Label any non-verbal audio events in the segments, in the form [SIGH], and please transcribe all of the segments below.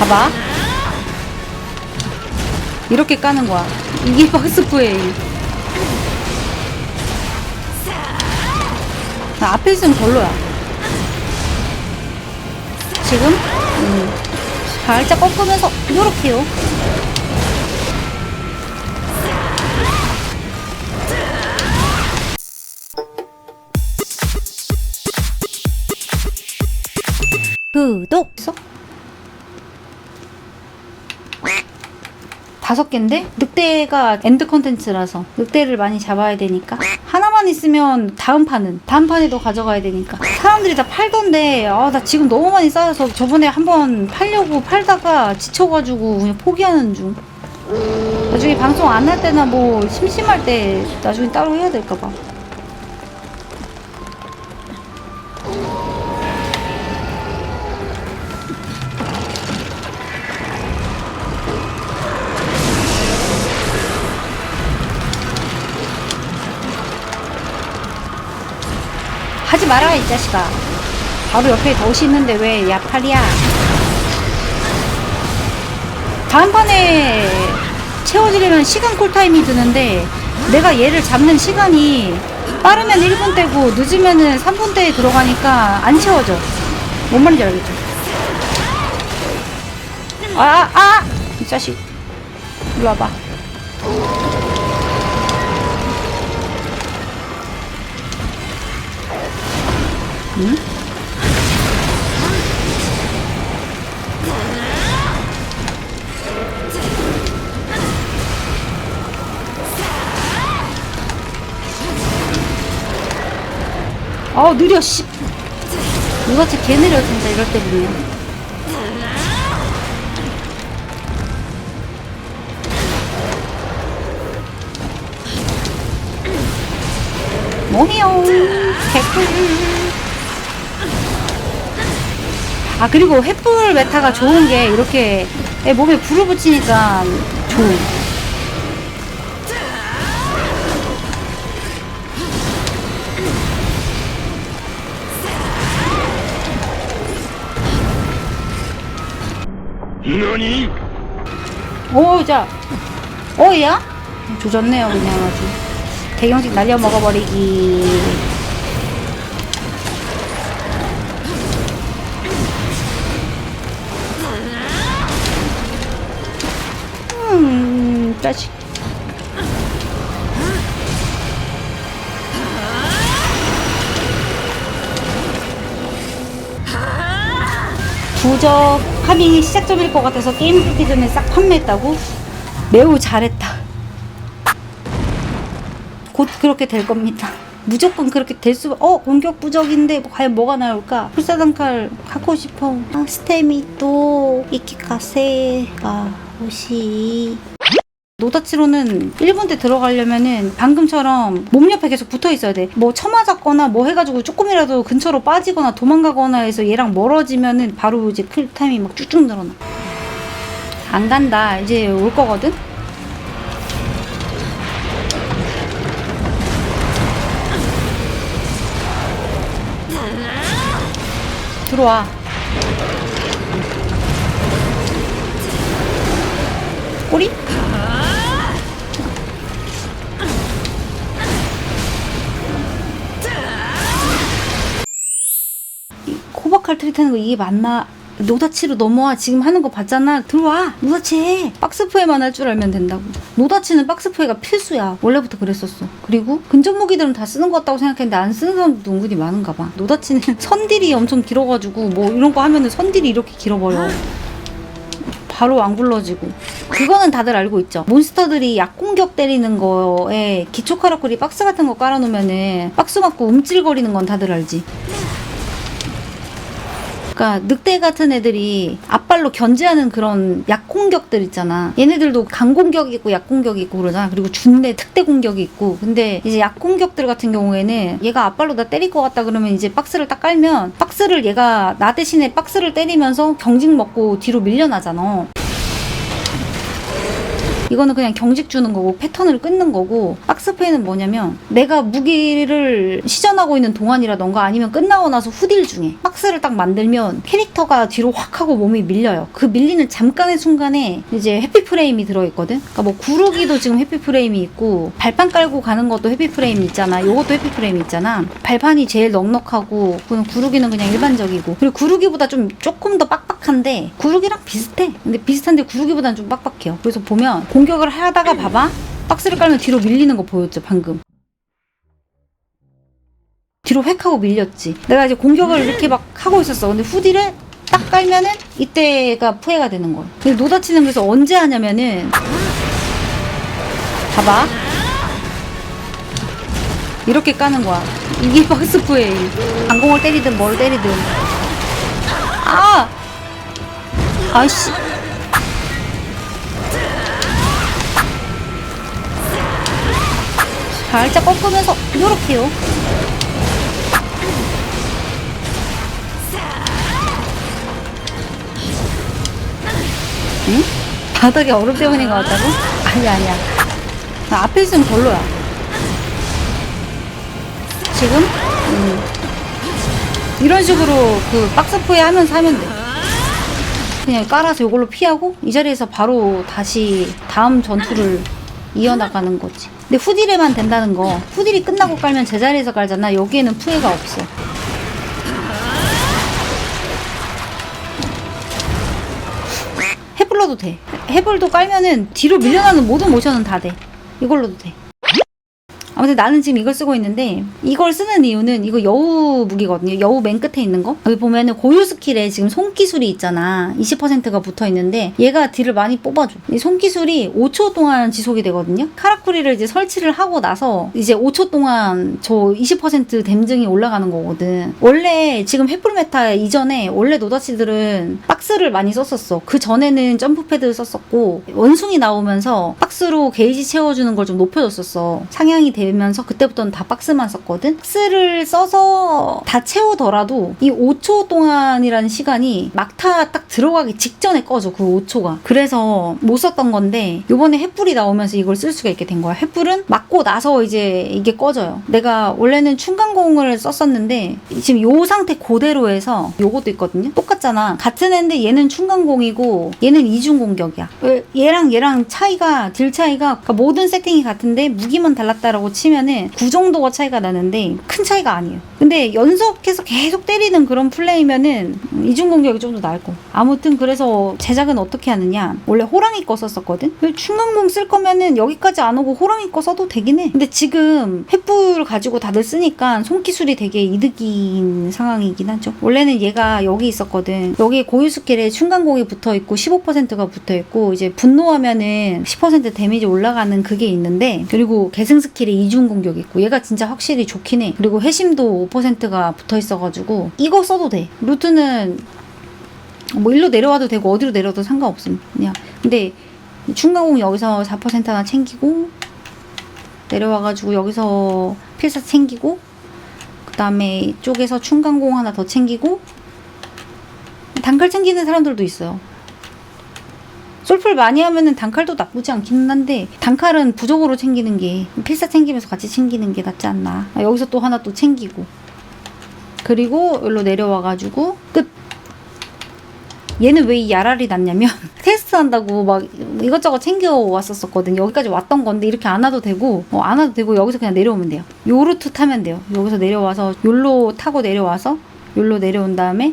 봐봐. 이렇게 까는 거야. 이게 박스프의 나 앞에 있으면 별로야. 지금 음, 살짝 꺾으면서 요렇게요. 구독. 있어? 다섯 개인데 늑대가 엔드 컨텐츠라서 늑대를 많이 잡아야 되니까 하나만 있으면 다음 판은 다음 판에도 가져가야 되니까. 사람들이 다 팔던데 아 나 지금 너무 많이 쌓여서 저번에 한번 팔려고 팔다가 지쳐가지고 그냥 포기하는 중. 나중에 방송 안 할 때나 뭐 심심할 때 나중에 따로 해야 될까봐 하지 마라 이 자식아. 바로 옆에 덫이 있는데 왜 야팔이야? 다음 판에 채워지려면 시간 쿨타임이 드는데 내가 얘를 잡는 시간이 빠르면 1분 대고 늦으면은 3분 대에 들어가니까 안 채워져. 뭔 말인지 알겠죠? 아아 아! 이 자식. 일로 와봐 응? 아 느려 씨. 누가지 개 느려 진짜 이럴 때 보면 뭐해요. 개꿀 아 그리고 횃불 메타가 좋은 게 이렇게 내 몸에 불을 붙이니까 좋은 너니? 오, 자. 오 야? 조졌네요, 그냥 아주. 대경식 날려 먹어버리기. 음, 짜식. 부적 합이 시작점일 것 같아서 게임 풀기 전에 싹 판매했다고? 매우 잘했다. 곧 그렇게 될 겁니다. 무조건 그렇게 될 수, 어, 공격 부적인데, 뭐, 과연 뭐가 나올까? 불사단칼 갖고 싶어. 아, 스테미 또, 이키카세가, 옷이. 노다치로는 1분 때 들어가려면은 방금처럼 몸 옆에 계속 붙어 있어야 돼. 뭐 쳐맞았거나 뭐 해가지고 조금이라도 근처로 빠지거나 도망가거나 해서 얘랑 멀어지면은 바로 이제 클 타임이 막 쭉쭉 늘어나. 안 간다. 이제 올 거거든? 들어와. 꼬리? 트리트하는 거 이게 맞나? 노다치로 넘어와. 지금 하는 거 봤잖아. 들어와. 노다치 해. 박스프에만 할 줄 알면 된다고. 노다치는 박스프에가 필수야. 원래부터 그랬었어. 그리고 근접 무기들은 다 쓰는 것 같다고 생각했는데 안 쓰는 사람도 은근히 많은가 봐. 노다치는 [LAUGHS] 선딜이 엄청 길어가지고 뭐 이런 거 하면은 선딜이 이렇게 길어버려. 바로 안 굴러지고. 그거는 다들 알고 있죠. 몬스터들이 약공격 때리는 거에 기초 카라콜이 박스 같은 거 깔아놓으면은 박스 맞고 움찔거리는 건 다들 알지 그러니까 늑대 같은 애들이 앞발로 견제하는 그런 약공격들 있잖아. 얘네들도 강공격이 있고 약공격이 있고 그러잖아. 그리고 준대 특대 공격이 있고. 근데 이제 약공격들 같은 경우에는 얘가 앞발로 나 때릴 것 같다 그러면 이제 박스를 딱 깔면 박스를 얘가 나 대신에 박스를 때리면서 경직 먹고 뒤로 밀려나잖아. 이거는 그냥 경직 주는 거고 패턴을 끊는 거고 박스페이는 뭐냐면 내가 무기를 시전하고 있는 동안이라던가 아니면 끝나고 나서 후딜 중에 박스를 딱 만들면 캐릭터가 뒤로 확 하고 몸이 밀려요. 그 밀리는 잠깐의 순간에 이제 해피 프레임이 들어있거든. 그러니까 뭐 구르기도 지금 해피 프레임이 있고 발판 깔고 가는 것도 해피 프레임이 있잖아. 요것도 해피 프레임이 있잖아. 발판이 제일 넉넉하고 그냥 구르기는 그냥 일반적이고 그리고 구르기보다 좀 조금 더 빡빡한데 구르기랑 비슷해. 근데 비슷한데 구르기보다는 좀 빡빡해요. 그래서 보면 공격을 하다가 봐봐. 박스를 깔면 뒤로 밀리는 거 보였죠 방금. 뒤로 획 하고 밀렸지. 내가 이제 공격을 이렇게 막 하고 있었어. 근데 후디를 딱 깔면은 이때가 푸해가 되는 거야. 근데 노다치는 그래서 언제 하냐면은 봐봐. 이렇게 까는 거야. 이게 [LAUGHS] 박스 푸해. 방공을 때리든 뭘 때리든. 아! 아씨. 살짝 꺾으면서 요렇게요. 응? 바닥에 얼음 때문인 것 같다고? 아니야 아니야 나 앞에 있으면 별로야 지금? 음. 이런 식으로 그 박스 포에 하면서 하면 돼 그냥 깔아서 이걸로 피하고 이 자리에서 바로 다시 다음 전투를 이어나가는 거지 근데 후딜에만 된다는 거 후딜이 끝나고 깔면 제자리에서 깔잖아 여기에는 푸해가 없어 해불러도 돼. 해불도 깔면은 뒤로 밀려나는 모든 모션은 다 돼. 이걸로도 돼. 아무튼 나는 지금 이걸 쓰고 있는데 이걸 쓰는 이유는 이거 여우 무기거든요. 여우 맨 끝에 있는 거. 여기 보면은 고유 스킬에 지금 손기술이 있잖아. 20%가 붙어 있는데 얘가 딜을 많이 뽑아줘. 이 손기술이 5초 동안 지속이 되거든요. 카라쿠리를 이제 설치를 하고 나서 이제 5초 동안 저 20% 댐증이 올라가는 거거든. 원래 지금 횃불 메타 이전에 원래 노다치들은 박스를 많이 썼었어. 그 전에는 점프 패드 썼었고 원숭이 나오면서 박스로 게이지 채워주는 걸 좀 높여줬었어. 상향이 되 면서 그때부터는 다 박스만 썼거든. 박스를 써서 다 채우더라도 이 5초 동안이라는 시간이 막타 딱 들어가기 직전에 꺼져 그 5초가. 그래서 못 썼던 건데 요번에 횃불이 나오면서 이걸 쓸 수가 있게 된 거야. 횃불은 맞고 나서 이제 이게 꺼져요. 내가 원래는 충간공을 썼었는데 지금 요 상태 그대로 해서 요것도 있거든요. 똑같잖아. 같은 애인데 얘는 충간공이고 얘는 이중 공격이야. 왜 얘랑 얘랑 차이가 딜 차이가 그러니까 모든 세팅이 같은데 무기만 달랐다라고 치면은 그 정도가 차이가 나는데 큰 차이가 아니에요. 근데 연속해서 계속 때리는 그런 플레이면은 이중 공격이 좀 더 나을 거. 아무튼 그래서 제작은 어떻게 하느냐? 원래 호랑이 거 썼었거든. 충간공 쓸 거면은 여기까지 안 오고 호랑이 거 써도 되긴 해. 근데 지금 횃불 가지고 다들 쓰니까 손기술이 되게 이득인 상황이긴 하죠. 원래는 얘가 여기 있었거든. 여기 고유 스킬에 충간공이 붙어 있고 15%가 붙어 있고 이제 분노하면은 10% 데미지 올라가는 그게 있는데 그리고 계승 스킬에 이중 공격 있고 얘가 진짜 확실히 좋긴 해. 그리고 회심도 5%가 붙어 있어가지고 이거 써도 돼. 루트는 뭐 일로 내려와도 되고 어디로 내려도 상관없음. 그냥 근데 충간공 여기서 4% 하나 챙기고 내려와가지고 여기서 필사 챙기고 그 다음에 이쪽에서 충간공 하나 더 챙기고 단칼 챙기는 사람들도 있어요. 솔플 많이 하면은 단칼도 나쁘지 않기는 한데 단칼은 부족으로 챙기는 게 필사 챙기면서 같이 챙기는 게 낫지 않나. 아, 여기서 또 하나 또 챙기고 그리고 여기로 내려와가지고 끝. 얘는 왜 이 야랄이 났냐면 [LAUGHS] 테스트 한다고 막 이것저것 챙겨 왔었었거든. 여기까지 왔던 건데 이렇게 안 와도 되고 어, 안 와도 되고 여기서 그냥 내려오면 돼요. 요 루트 타면 돼요. 여기서 내려와서 요로 타고 내려와서 요로 내려온 다음에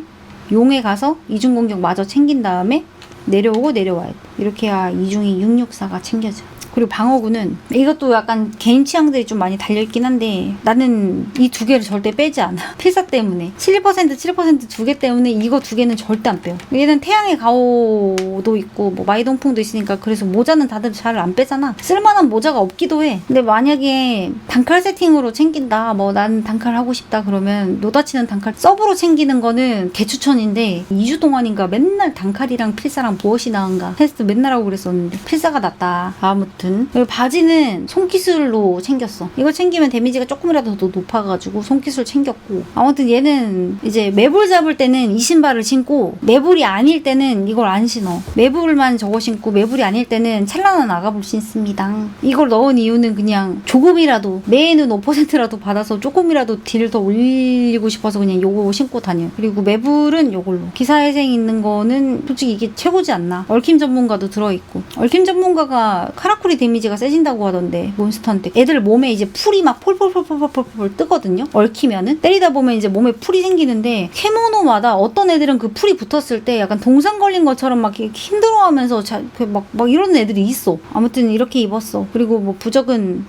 용에 가서 이중 공격 마저 챙긴 다음에 내려오고 내려와야 돼. 이렇게 해야 이중이 664가 챙겨져. 그리고 방어구는 이것도 약간 개인 취향들이 좀 많이 달려있긴 한데 나는 이 두 개를 절대 빼지 않아. [LAUGHS] 필사 때문에. 7% 7%두 개 때문에 이거 두 개는 절대 안 빼요. 얘는 태양의 가오도 있고 뭐 마이동풍도 있으니까 그래서 모자는 다들 잘 안 빼잖아. 쓸만한 모자가 없기도 해. 근데 만약에 단칼 세팅으로 챙긴다. 뭐 난 단칼 하고 싶다 그러면 노다치는 단칼 서브로 챙기는 거는 개추천인데 2주 동안인가 맨날 단칼이랑 필사랑 무엇이 나은가 테스트 맨날 하고 그랬었는데 필사가 낫다. 아무튼 아무튼 그리고 바지는 손기술로 챙겼어. 이거 챙기면 데미지가 조금이라도 더 높아가지고 손기술 챙겼고. 아무튼 얘는 이제 매불 잡을 때는 이 신발을 신고 매불이 아닐 때는 이걸 안 신어. 매불만 저거 신고 매불이 아닐 때는 찰나는 아가볼 신습니다. 이걸 넣은 이유는 그냥 조금이라도 매에는 5%라도 받아서 조금이라도 딜을 더 올리고 싶어서 그냥 요거 신고 다녀 그리고 매불은 요걸로. 기사회생 있는 거는 솔직히 이게 최고지 않나. 얽힘 전문가도 들어있고. 얽힘 전문가가 카라쿠리 데미지가 세진다고 하던데 몬스터한테. 애들 몸에 이제 풀이 막 폴폴폴폴폴폴 뜨거든요? 얽히면은? 때리다 보면 이제 몸에 풀이 생기는데 캐모노마다 어떤 애들은 그 풀이 붙었을 때 약간 동상 걸린 것처럼 막 힘들어하면서 자, 그 막, 막 이런 애들이 있어. 아무튼 이렇게 입었어. 그리고 뭐 부적은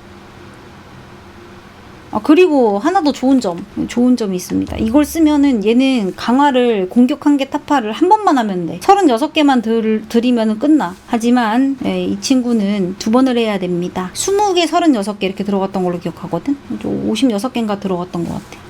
아, 그리고 하나 더 좋은 점, 좋은 점이 있습니다. 이걸 쓰면은 얘는 강화를 공격한 개 타파를 한 번만 하면 돼. 36개만 들, 들이면 끝나. 하지만 예, 이 친구는 두 번을 해야 됩니다. 20개, 36개 이렇게 들어갔던 걸로 기억하거든? 56개인가 들어갔던 것 같아.